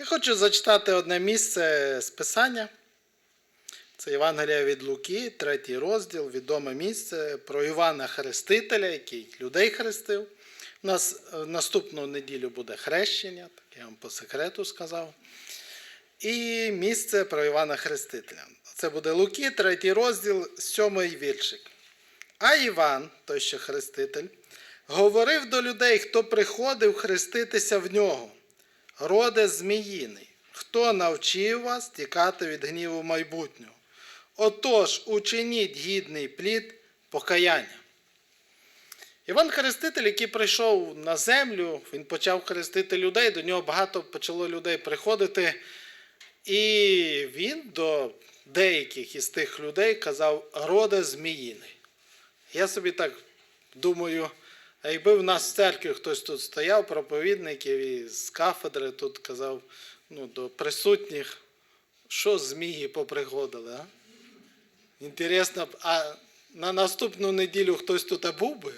Я хочу зачитати одне місце з Писання. Це Євангелія від Луки, третій розділ, відоме місце про Івана Хрестителя, який людей хрестив. У нас е, наступну неділю буде хрещення, так я вам по секрету сказав. І місце про Івана Хрестителя. Це буде Луки, третій розділ, сьомий віршик. А Іван, той що хреститель, говорив до людей, хто приходив хреститися в нього. Роде Зміїний, хто навчив вас тікати від гніву майбутнього? Отож, учиніть гідний плід покаяння. Іван Хреститель, який прийшов на землю, він почав хрестити людей, до нього багато почало людей приходити. І він до деяких із тих людей казав роде Зміїний. Я собі так думаю, а якби в нас в церкві хтось тут стояв, проповідників і з кафедри тут казав ну, до присутніх, що змії поприходили, а? Інтересно, а на наступну неділю хтось тут був би?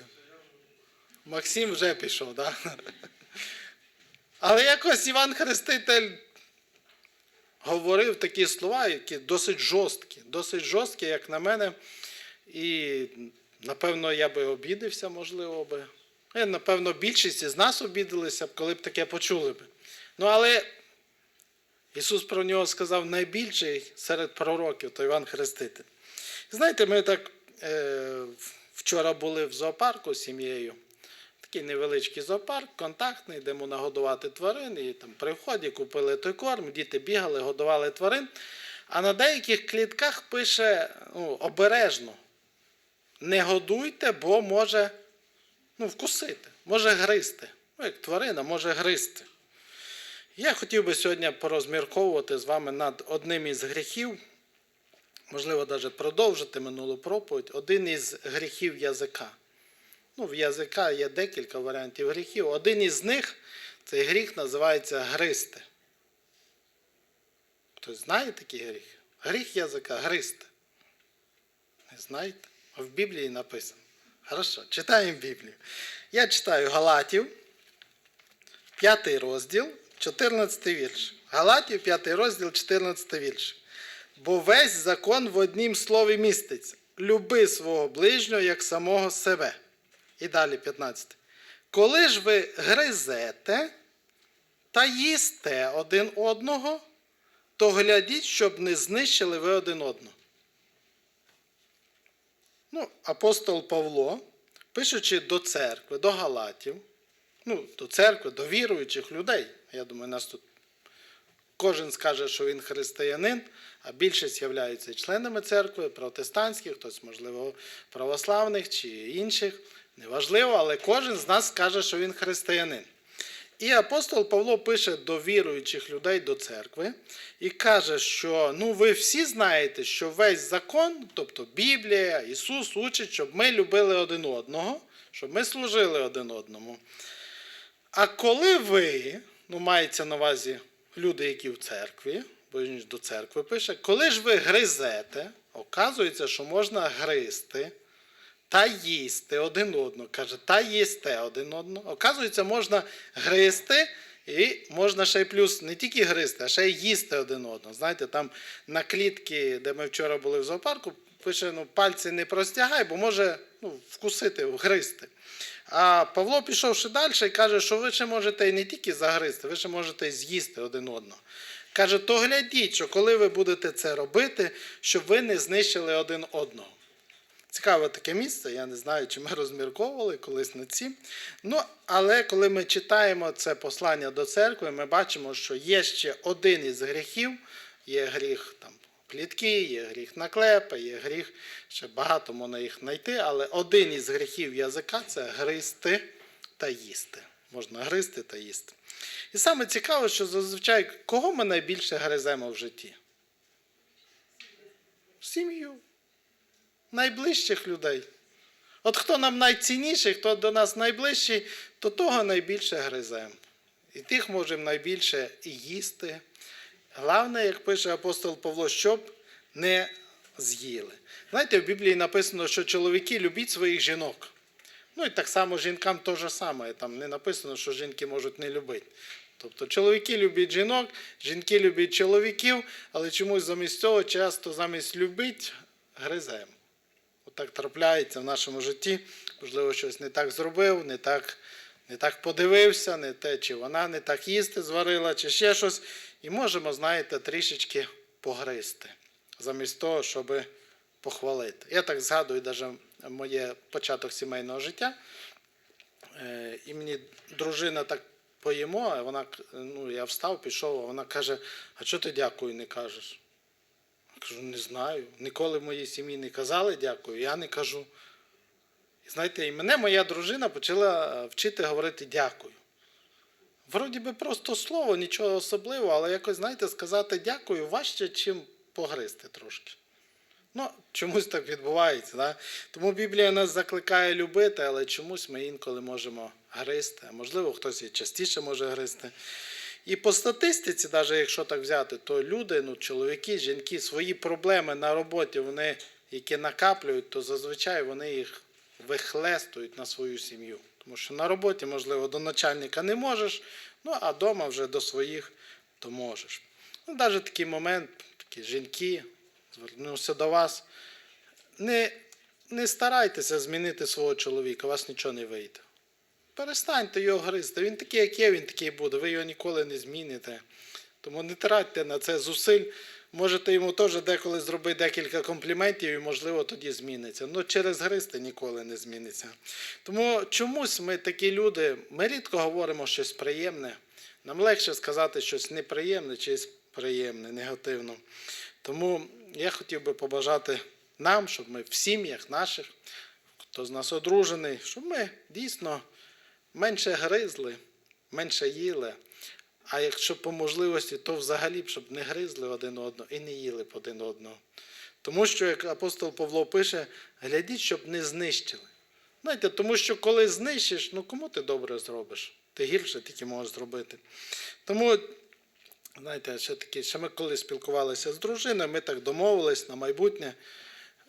Максим вже пішов, так? Да? Але якось Іван Хреститель говорив такі слова, які досить жорсткі, досить жорсткі, як на мене. І напевно я би обідався, можливо би. Е, Напевно, більшість із нас обідалися б, коли б таке почули б. Ну, але Ісус про нього сказав найбільший серед пророків, то Іван Хреститель. Знаєте, ми так е, вчора були в зоопарку з сім'єю. Такий невеличкий зоопарк, контактний, де йому нагодувати тварин. І там при вході купили той корм, діти бігали, годували тварин. А на деяких клітках пише ну, обережно. Не годуйте, бо може ну, вкусити, може гризти. Ну, як тварина може гризти. Я хотів би сьогодні порозмірковувати з вами над одним із гріхів, можливо, навіть продовжити минулу проповідь, один із гріхів язика. Ну, в язика є декілька варіантів гріхів. Один із них, цей гріх називається гристи. Хтось знає такий гріх? Гріх язика гристи. Не знаєте? А в Біблії написано. Хорошо, читаємо Біблію. Я читаю Галатів, 5 розділ, 14 вірш. Галатів, 5 розділ, 14 вірш. Бо весь закон в однім слові міститься. Люби свого ближнього як самого себе. І далі 15. Коли ж ви гризете та їсте один одного, то глядіть, щоб не знищили ви один одного. Ну, апостол Павло, пишучи до церкви, до Галатів, ну, до церкви, до віруючих людей, я думаю, нас тут кожен скаже, що він християнин, а більшість являються членами церкви, протестантських, хтось, можливо, православних чи інших. Неважливо, але кожен з нас скаже, що він християнин. І апостол Павло пише до віруючих людей до церкви і каже, що ну ви всі знаєте, що весь закон, тобто Біблія, Ісус учить, щоб ми любили один одного, щоб ми служили один одному. А коли ви, ну мається на увазі люди, які в церкві, бо до церкви пише, коли ж ви гризете, оказується, що можна гризти та їсти один одного. Каже, та їсте один одного. Оказується, можна гризти, і можна ще й плюс не тільки гризти, а ще й їсти один одного. Знаєте, там на клітці, де ми вчора були в зоопарку, пише, ну, пальці не простягай, бо може ну, вкусити, гризти. А Павло пішовши далі і каже, що ви ще можете не тільки загризти, ви ще можете з'їсти один одного. Каже, то глядіть, що коли ви будете це робити, щоб ви не знищили один одного. Цікаве таке місце, я не знаю, чи ми розмірковували колись над цим. Ну, але коли ми читаємо це послання до церкви, ми бачимо, що є ще один із гріхів, є гріх там плітки, є гріх наклепа, є гріх, ще багато можна їх знайти, але один із гріхів язика це гризти та їсти. Можна гризти та їсти. І саме цікаве, що зазвичай кого ми найбільше гриземо в житті? Сім'ю найближчих людей. От хто нам найцінніший, хто до нас найближчий, то того найбільше гриземо. І тих можемо найбільше і їсти. Головне, як пише апостол Павло, щоб не з'їли. Знаєте, в Біблії написано, що чоловіки любіть своїх жінок. Ну і так само жінкам те ж саме. Там не написано, що жінки можуть не любити. Тобто чоловіки люблять жінок, жінки люблять чоловіків, але чомусь замість цього часто замість любить гриземо. Отак трапляється в нашому житті. Можливо, щось не так зробив, не так, не так подивився, не те, чи вона не так їсти зварила, чи ще щось. І можемо, знаєте, трішечки погризти, замість того, щоб похвалити. Я так згадую навіть моє початок сімейного життя. Е, І мені дружина так поїмо, а вона, ну, я встав, пішов, а вона каже, а чого ти дякую не кажеш? Кажу, не знаю. Ніколи в моїй сім'ї не казали дякую, я не кажу. Знаєте, і мене моя дружина почала е, вчити говорити дякую. Вроді би просто слово, нічого особливого, але якось, знаєте, сказати дякую важче, чим погризти трошки. Ну, чомусь так відбувається. Да? Тому Біблія нас закликає любити, але чомусь ми інколи можемо гризти. Можливо, хтось і частіше може гризти. І по статистиці, навіть якщо так взяти, то люди, ну, чоловіки, жінки, свої проблеми на роботі, вони, які накаплюють, то зазвичай вони їх вихлестують на свою сім'ю. Тому що на роботі, можливо, до начальника не можеш, ну а вдома вже до своїх то можеш. Ну, навіть такий момент, такі жінки, звернувся до вас. Не, не старайтеся змінити свого чоловіка, у вас нічого не вийде. Перестаньте його гризти. Він такий, як є, він такий буде. Ви його ніколи не зміните. Тому не тратьте на це зусиль. Можете йому теж деколи зробити декілька компліментів і, можливо, тоді зміниться. Ну, через гризти ніколи не зміниться. Тому чомусь ми такі люди, ми рідко говоримо щось приємне. Нам легше сказати щось неприємне чи приємне, негативно. Тому я хотів би побажати нам, щоб ми в сім'ях наших, хто з нас одружений, щоб ми дійсно менше гризли, менше їли. А якщо по можливості, то взагалі б, щоб не гризли один одного і не їли б один одного. Тому що, як апостол Павло пише, глядіть, щоб не знищили. Знаєте, тому що коли знищиш, ну кому ти добре зробиш? Ти гірше тільки можеш зробити. Тому, знаєте, ще такі, ще ми коли спілкувалися з дружиною, ми так домовились на майбутнє,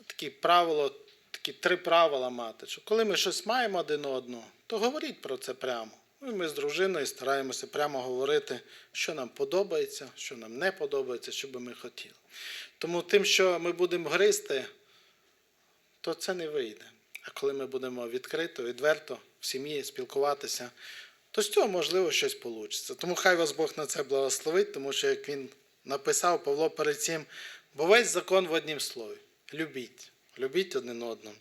такі правило, такі три правила мати, що коли ми щось маємо один одного, то говоріть про це прямо. Ну, і ми з дружиною стараємося прямо говорити, що нам подобається, що нам не подобається, що би ми хотіли. Тому тим, що ми будемо гризти, то це не вийде. А коли ми будемо відкрито, відверто в сім'ї спілкуватися, то з цього можливо щось вийде. Тому хай вас Бог на це благословить, тому що як він написав Павло перед цим, бо весь закон в однім слові. Любіть. Любіть один одного.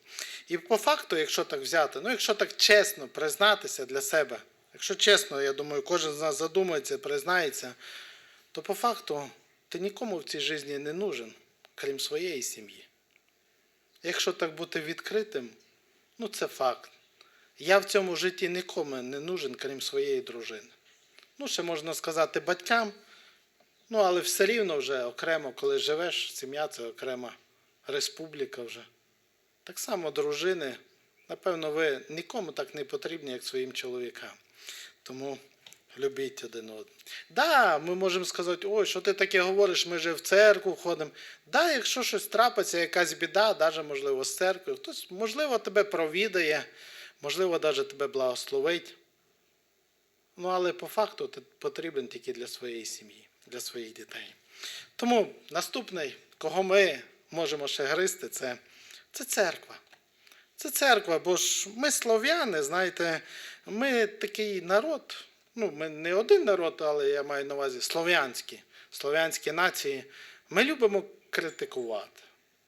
І по факту, якщо так взяти, ну якщо так чесно признатися для себе, якщо чесно, я думаю, кожен з нас задумається, признається, то по факту ти нікому в цій житті не нужен, крім своєї сім'ї. Якщо так бути відкритим, ну це факт. Я в цьому житті нікому не нужен, крім своєї дружини. Ну, ще можна сказати батькам, ну але все рівно вже окремо, коли живеш, сім'я це окрема республіка вже. Так само дружини, напевно, ви нікому так не потрібні, як своїм чоловікам. Тому любіть один одного. Да, ми можемо сказати, ой, що ти таке говориш, ми же в церкву ходимо. Да, якщо щось трапиться, якась біда, навіть можливо з церкви, хтось, можливо, тебе провідає, можливо, навіть тебе благословить. Ну, але по факту ти потрібен тільки для своєї сім'ї, для своїх дітей. Тому наступний, кого ми можемо ще гризти, це, це церква. Це церква, бо ж ми слов'яни, знаєте, ми такий народ, ну, ми не один народ, але я маю на увазі слов'янські, слов'янські нації. Ми любимо критикувати.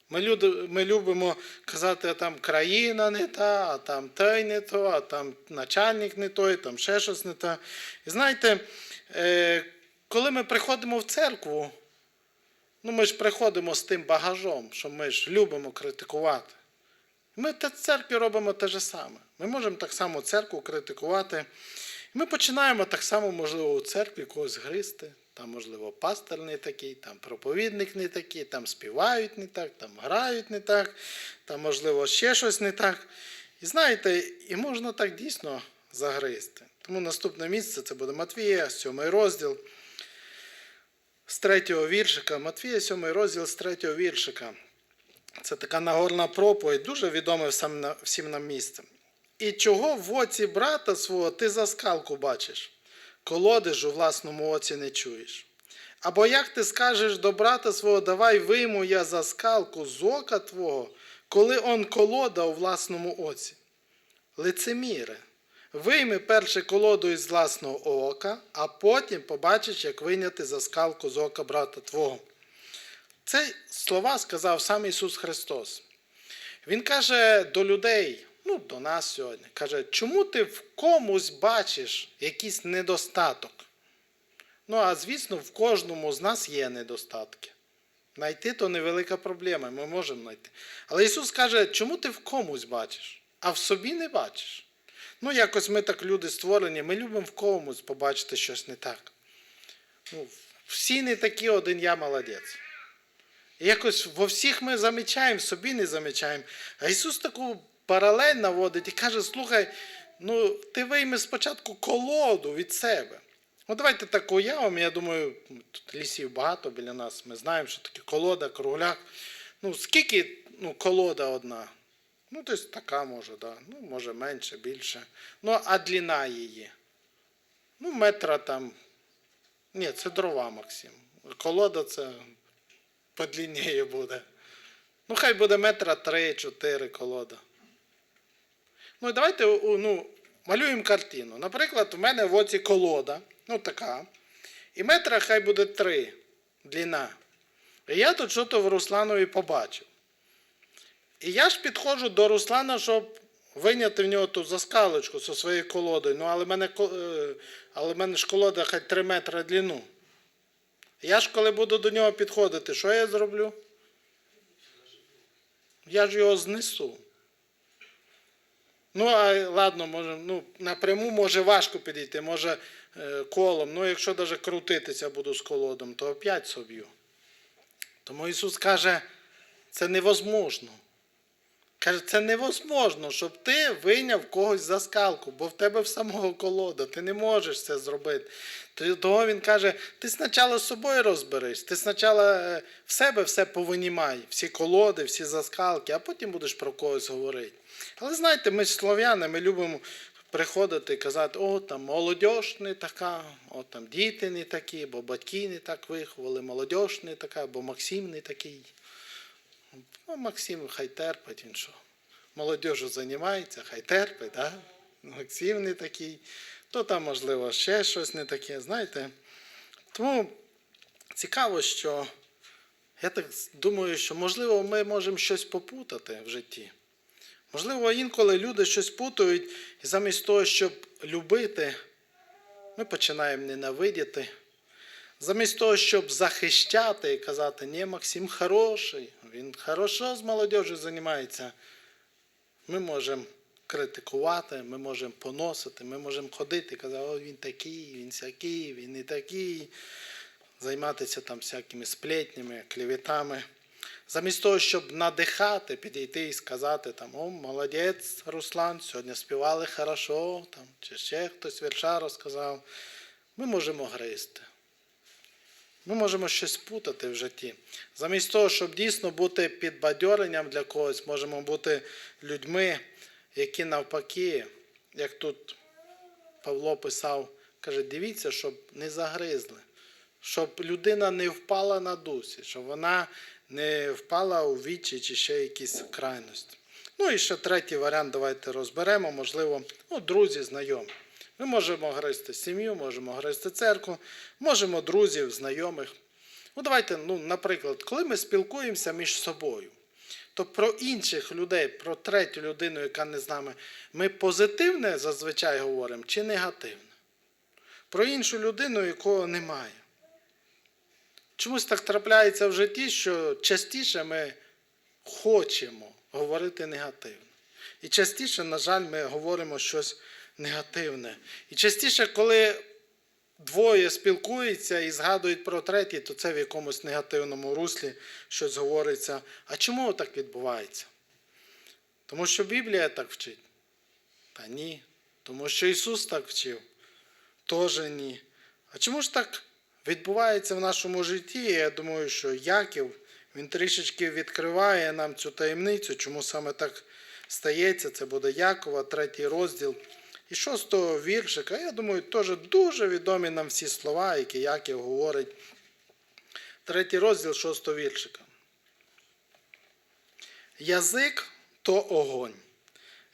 Ми, люди, ми любимо казати, а там країна не та, а там той не то, а там начальник не той, там ще щось не те. І знаєте, е, коли ми приходимо в церкву, ну ми ж приходимо з тим багажом, що ми ж любимо критикувати. Ми в церкві робимо те ж саме. Ми можемо так само церкву критикувати. Ми починаємо так само, можливо, у церкві когось гризти. Там, можливо, пастор не такий, там проповідник не такий, там співають не так, там грають не так, там, можливо, ще щось не так. І знаєте, і можна так дійсно загризти. Тому наступне місце це буде Матвія, сьомий розділ з третього віршика. Матвія, сьомий розділ з третього віршика. Це така нагорна проповідь, дуже на- всім нам місце. І чого в оці брата свого ти за скалку бачиш? колодиш у власному оці не чуєш. Або як ти скажеш до брата свого, давай вийму я за скалку з ока твого, коли он колода у власному оці. Лицеміре, вийми перше колоду із власного ока, а потім побачиш, як вийняти за скалку з ока брата твого. Це слова сказав сам Ісус Христос. Він каже до людей, ну, до нас сьогодні, каже, чому ти в комусь бачиш якийсь недостаток? Ну, а звісно, в кожному з нас є недостатки. Найти то невелика проблема, ми можемо знайти. Але Ісус каже, чому ти в комусь бачиш, а в собі не бачиш? Ну, якось ми так люди створені, ми любимо в комусь побачити щось не так. Ну, всі не такі, один я молодець. І якось во всіх ми замічаємо, собі не замічаємо. А Ісус таку паралель наводить і каже: слухай, ну ти вийми спочатку колоду від себе. Ну, давайте так уявимо, я думаю, тут лісів багато біля нас. Ми знаємо, що таке колода, кругляк. Ну, скільки ну, колода одна? Ну, десь така може, да. ну, може менше, більше. Ну, а длина її? Ну, метра там. Ні, це дрова, Максим. Колода це подлінніє буде. Ну, хай буде метра три-чотири колода. Ну, і давайте ну, малюємо картину. Наприклад, у мене в оці колода, ну така. І метра хай буде три длина. І я тут щось в Русланові побачив. І я ж підходжу до Руслана, щоб вийняти в нього ту заскалочку зі своєю колодою. Ну, але в мене, е, але в мене ж колода хай 3 метри длину. Я ж коли буду до нього підходити, що я зроблю? Я ж його знесу. Ну, а ладно, може, ну, напряму може важко підійти, може е, колом. Ну, якщо навіть крутитися буду з колодом, то опять соб'ю. Тому Ісус каже, це невозможно. Каже, це невозможно, щоб ти вийняв когось за скалку, бо в тебе в самого колода, ти не можеш це зробити. Того він каже, ти спочатку з собою розберись, ти спочатку е, в себе все повинімай, всі колоди, всі заскалки, а потім будеш про когось говорити. Але знаєте, ми ж слов'яни, ми любимо приходити і казати, о, там молодь не така, о, там діти не такі, бо батьки не так виховали, молодь не така, бо Максим не такий. Ну, Максим хай терпить, він що. Молодежу займається, хай терпить, да? Максим не такий, то там, можливо, ще щось не таке, знаєте. Тому цікаво, що я так думаю, що можливо ми можемо щось попутати в житті. Можливо, інколи люди щось путають, і замість того, щоб любити, ми починаємо ненавидіти. Замість того, щоб захищати і казати, ні, Максим хороший, він хорошо з молодежю займається, ми можемо критикувати, ми можемо поносити, ми можемо ходити і казати, о, він такий, він сякий, він не такий, займатися там всякими сплетнями, клеветами. Замість того, щоб надихати, підійти і сказати, там, о, молодець, Руслан, сьогодні співали хорошо, там, чи ще хтось вірша розказав, ми можемо гризти. Ми можемо щось путати в житті. Замість того, щоб дійсно бути підбадьоренням для когось, можемо бути людьми, які навпаки, як тут Павло писав, каже, дивіться, щоб не загризли, щоб людина не впала на дусі, щоб вона не впала у вічі чи ще якісь крайності. Ну і ще третій варіант, давайте розберемо, можливо, ну, друзі, знайомі. Ми можемо гризти сім'ю, можемо гризти церкву, можемо друзів, знайомих. Ну, давайте, ну, наприклад, коли ми спілкуємося між собою, то про інших людей, про третю людину, яка не з нами, ми позитивне зазвичай говоримо чи негативне? Про іншу людину, якого немає. Чомусь так трапляється в житті, що частіше ми хочемо говорити негативно. І частіше, на жаль, ми говоримо щось негативне. І частіше, коли двоє спілкуються і згадують про третій, то це в якомусь негативному руслі щось говориться. А чому так відбувається? Тому що Біблія так вчить? Та ні. Тому що Ісус так вчив? Теж ні. А чому ж так відбувається в нашому житті? Я думаю, що Яків він трішечки відкриває нам цю таємницю, чому саме так стається. Це буде Якова, третій розділ, І шостого віршика, я думаю, теж дуже відомі нам всі слова, які Яків говорить. Третій розділ шостого віршика. Язик то огонь,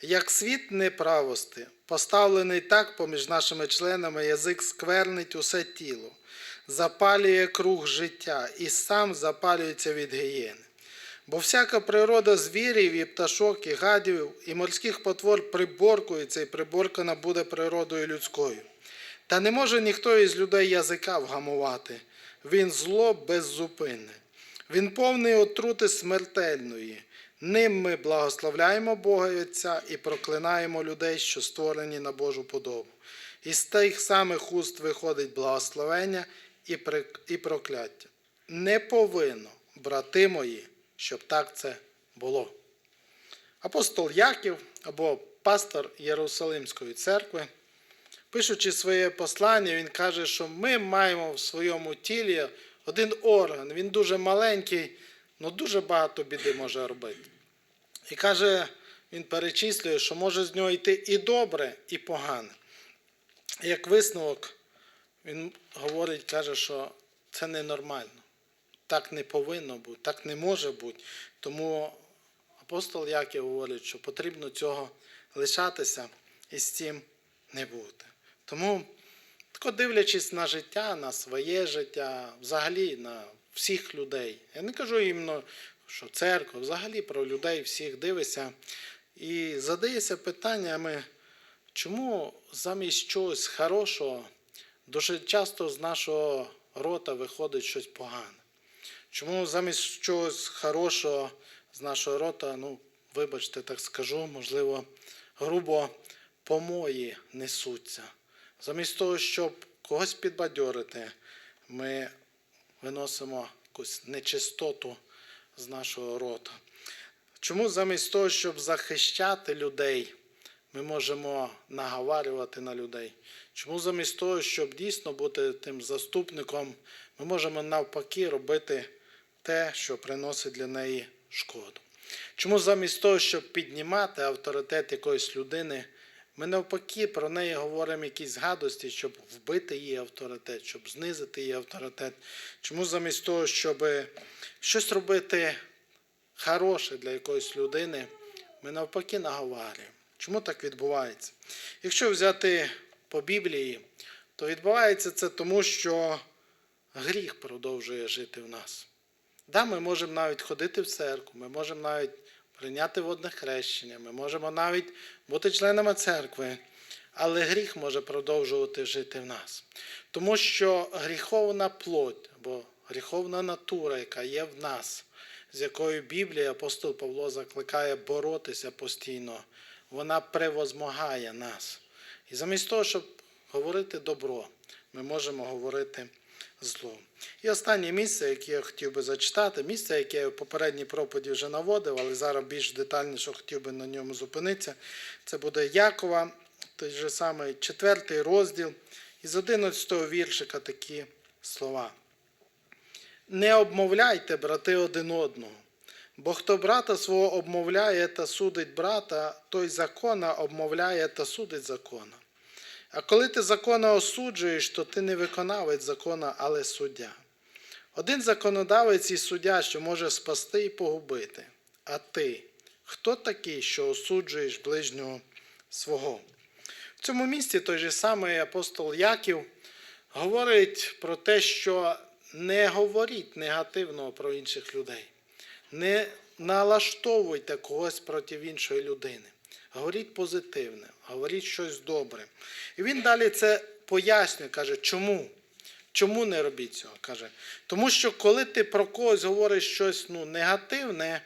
як світ неправости, поставлений так поміж нашими членами, язик сквернить усе тіло, запалює круг життя і сам запалюється від гієни. Бо всяка природа звірів і пташок, і гадів, і морських потвор приборкується, і приборкана буде природою людською. Та не може ніхто із людей язика вгамувати. Він зло беззупинне. Він повний отрути смертельної. Ним ми благословляємо Бога і Отця і проклинаємо людей, що створені на Божу подобу. І з тих самих уст виходить благословення і прокляття. Не повинно, брати мої, щоб так це було. Апостол Яків або пастор Єрусалимської церкви, пишучи своє послання, він каже, що ми маємо в своєму тілі один орган. Він дуже маленький, але дуже багато біди може робити. І каже, він перечислює, що може з нього йти і добре, і погане. Як висновок, він говорить, каже, що це ненормально. Так не повинно бути, так не може бути. Тому апостол Яків говорить, що потрібно цього лишатися і з цим не бути. Тому, тако дивлячись на життя, на своє життя, взагалі на всіх людей. Я не кажу іменно, що церква, взагалі про людей всіх дивишся і задаєшся питаннями, чому замість чогось хорошого дуже часто з нашого рота виходить щось погане. Чому замість чогось хорошого з нашого рота, ну, вибачте, так скажу, можливо, грубо помої несуться. Замість того, щоб когось підбадьорити, ми виносимо якусь нечистоту з нашого рота. Чому замість того, щоб захищати людей, ми можемо наговарювати на людей? Чому замість того, щоб дійсно бути тим заступником, ми можемо навпаки робити те, що приносить для неї шкоду? Чому замість того, щоб піднімати авторитет якоїсь людини, ми навпаки про неї говоримо якісь гадості, щоб вбити її авторитет, щоб знизити її авторитет? Чому замість того, щоб щось робити хороше для якоїсь людини, ми навпаки наговарюємо. Чому так відбувається? Якщо взяти по Біблії, то відбувається це тому, що гріх продовжує жити в нас. Да, ми можемо навіть ходити в церкву, ми можемо навіть прийняти водне хрещення, ми можемо навіть бути членами церкви, але гріх може продовжувати жити в нас. Тому що гріховна плоть або гріховна натура, яка є в нас, з якою Біблія, апостол Павло закликає боротися постійно, вона превозмагає нас. І замість того, щоб говорити добро, ми можемо говорити зло. І останнє місце, яке я хотів би зачитати, місце, яке я в попередній проповіді вже наводив, але зараз більш детальніше хотів би на ньому зупинитися, це буде Якова, той же самий четвертий розділ, із 11 віршика такі слова. Не обмовляйте, брати, один одного. Бо хто брата свого обмовляє та судить брата, той закона обмовляє та судить закона. А коли ти закона осуджуєш, то ти не виконавець закона, але суддя. Один законодавець і суддя, що може спасти і погубити. А ти, хто такий, що осуджуєш ближнього свого? В цьому місці той же самий апостол Яків говорить про те, що не говоріть негативного про інших людей. Не налаштовуйте когось проти іншої людини. Говоріть позитивне, говоріть щось добре. І він далі це пояснює, каже, чому? Чому не робіть цього? Каже, тому що коли ти про когось говориш щось ну, негативне,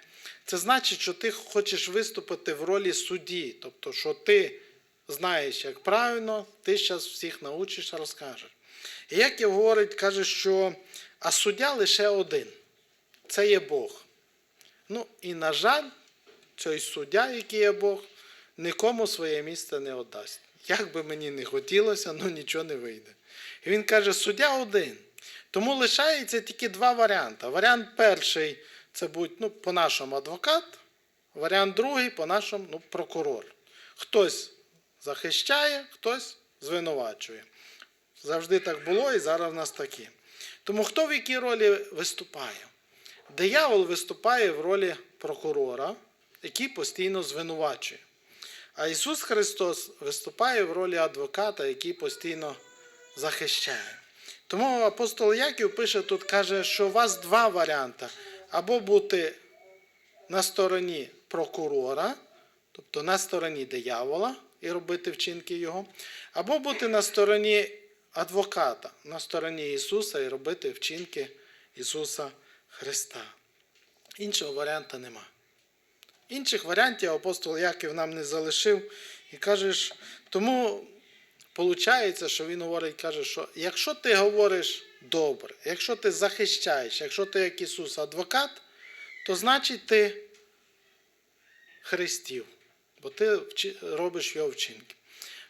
це значить, що ти хочеш виступити в ролі судді. Тобто, що ти знаєш, як правильно, ти зараз всіх научиш, розкажеш. І як і говорить, каже, що а суддя лише один це є Бог. Ну і, на жаль, цей суддя, який є Бог, нікому своє місце не віддасть. Як би мені не хотілося, ну нічого не вийде. І він каже, суддя один. Тому лишається тільки два варіанти. Варіант перший це будь ну, по-нашому адвокат, варіант другий по-нашому ну, прокурор. Хтось захищає, хтось звинувачує. Завжди так було і зараз в нас такі. Тому хто в якій ролі виступає? Диявол виступає в ролі прокурора, який постійно звинувачує. А Ісус Христос виступає в ролі адвоката, який постійно захищає. Тому апостол Яків пише тут, каже, що у вас два варіанти: або бути на стороні прокурора, тобто на стороні диявола і робити вчинки його, або бути на стороні адвоката, на стороні Ісуса і робити вчинки Ісуса Христа. Іншого варіанта нема. Інших варіантів апостол Яків нам не залишив і каже, ж, тому виходить, що він говорить, каже, що якщо ти говориш добре, якщо ти захищаєш, якщо ти як Ісус адвокат, то значить ти Христів, бо ти робиш його вчинки.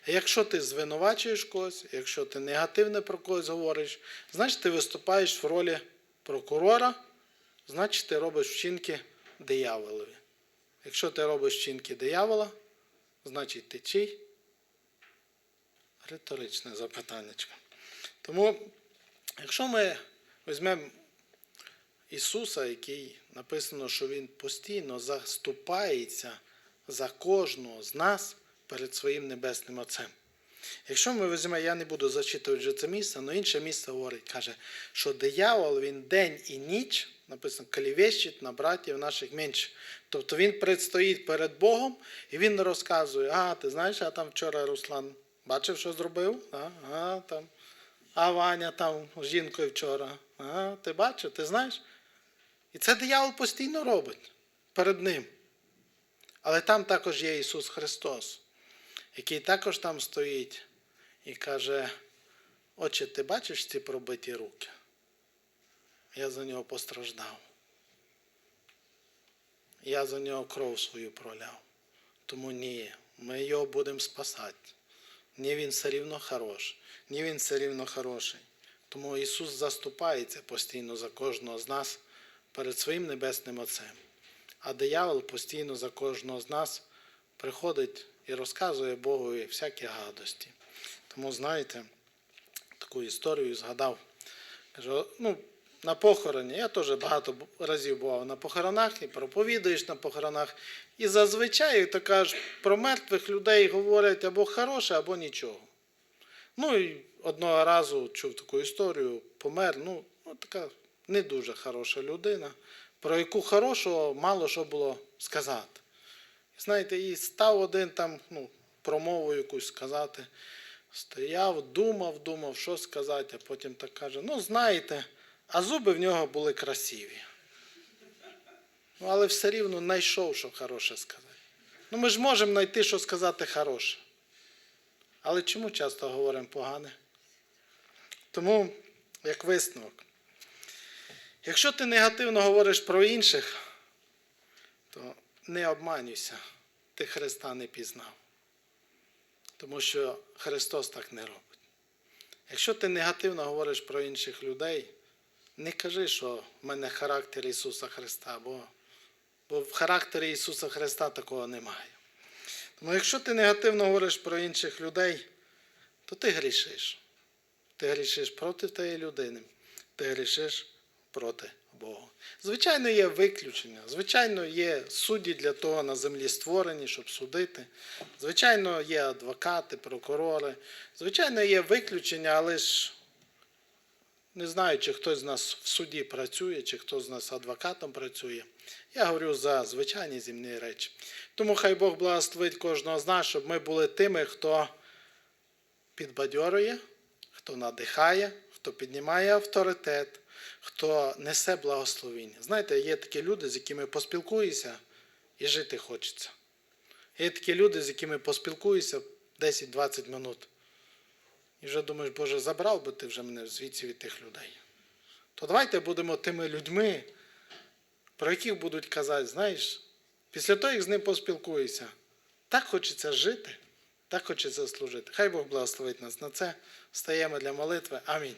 А якщо ти звинувачуєш когось, якщо ти негативне про когось говориш, значить ти виступаєш в ролі прокурора, значить ти робиш вчинки дияволові. Якщо ти робиш вчинки диявола, значить ти чий? Риторичне запитання. Тому, якщо ми візьмемо Ісуса, який написано, що Він постійно заступається за кожного з нас перед своїм небесним Отцем. Якщо ми візьмемо, я не буду зачитувати вже це місце, але інше місце говорить, каже, що диявол він день і ніч, написано, клівещить на братів наших менше. Тобто він предстоїть перед Богом і він розказує, а ти знаєш, а там вчора Руслан бачив, що зробив? А, а, там, а Ваня там з жінкою вчора. А, ти бачив, ти знаєш? І це диявол постійно робить перед ним. Але там також є Ісус Христос, який також там стоїть і каже: Отче, ти бачиш ці пробиті руки? Я за нього постраждав. Я за нього кров свою проляв. Тому ні, ми його будемо спасати. Ні, він все рівно хороший, ні він все рівно хороший. Тому Ісус заступається постійно за кожного з нас перед своїм небесним Отцем. А диявол постійно за кожного з нас приходить і розказує Богові всякі гадості. Тому, знаєте, таку історію згадав. Ну, на похороні, я теж багато разів бував на похоронах і проповідуєш на похоронах. І зазвичай то кажеш, про мертвих людей говорять або хороше, або нічого. Ну і одного разу чув таку історію, помер, ну, ну така не дуже хороша людина, про яку хорошого мало що було сказати. Знаєте, і став один там, ну, промову якусь сказати. Стояв, думав, думав, що сказати, а потім так каже: ну, знаєте, а зуби в нього були красиві. Ну, але все рівно знайшов, що хороше сказати. Ну, ми ж можемо знайти, що сказати хороше. Але чому часто говоримо погане? Тому, як висновок, якщо ти негативно говориш про інших, то не обманюйся, ти Христа не пізнав. Тому що Христос так не робить. Якщо ти негативно говориш про інших людей, не кажи, що в мене характер Ісуса Христа, бо, бо в характері Ісуса Христа такого немає. Тому якщо ти негативно говориш про інших людей, то ти грішиш. Ти грішиш проти тієї людини, ти грішиш проти Бога. Звичайно, є виключення. Звичайно, є судді для того на землі створені, щоб судити. Звичайно, є адвокати, прокурори. Звичайно, є виключення, але ж не знаю, чи хтось з нас в суді працює, чи хто з нас адвокатом працює. Я говорю за звичайні земні речі. Тому хай Бог благословить кожного з нас, щоб ми були тими, хто підбадьорює, хто надихає, хто піднімає авторитет, хто несе благословіння. Знаєте, є такі люди, з якими поспілкуєшся і жити хочеться. Є такі люди, з якими поспілкуєшся 10-20 минут. І вже думаєш, Боже, забрав би ти вже мене звідси від тих людей. То давайте будемо тими людьми, про яких будуть казати, знаєш, після того, як з ним поспілкуєшся, так хочеться жити, так хочеться служити. Хай Бог благословить нас на це. Стаємо для молитви. Амінь.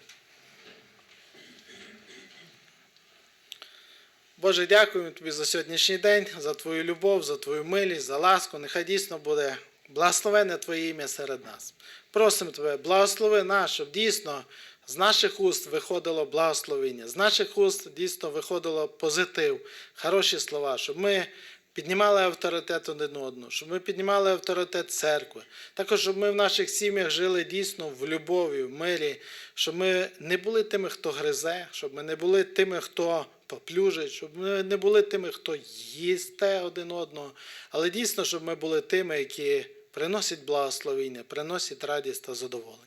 Боже, дякуємо Тобі за сьогоднішній день, за Твою любов, за Твою милість, за ласку. Нехай дійсно буде Благословене Твоє ім'я серед нас. Просимо Тебе, благослови нас, щоб дійсно з наших уст виходило благословення, з наших уст дійсно виходило позитив, хороші слова, щоб ми піднімали авторитет один одного, щоб ми піднімали авторитет церкви. Також, щоб ми в наших сім'ях жили дійсно в любові, в мирі, щоб ми не були тими, хто гризе, щоб ми не були тими, хто поплюжить, щоб ми не були тими, хто їсте один одного, але дійсно, щоб ми були тими, які приносять благословіння, приносять радість та задоволення.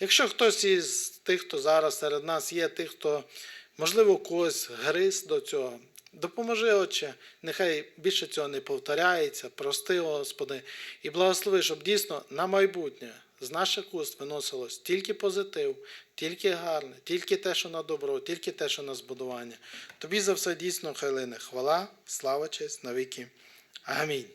Якщо хтось із тих, хто зараз серед нас є, тих, хто, можливо, когось гриз до цього, допоможи, Отче, нехай більше цього не повторяється, прости, Господи, і благослови, щоб дійсно на майбутнє з наших уст виносилось тільки позитив, тільки гарне, тільки те, що на добро, тільки те, що на збудування. Тобі за все дійсно, Хайлине, хвала, слава, честь на віки. Амінь.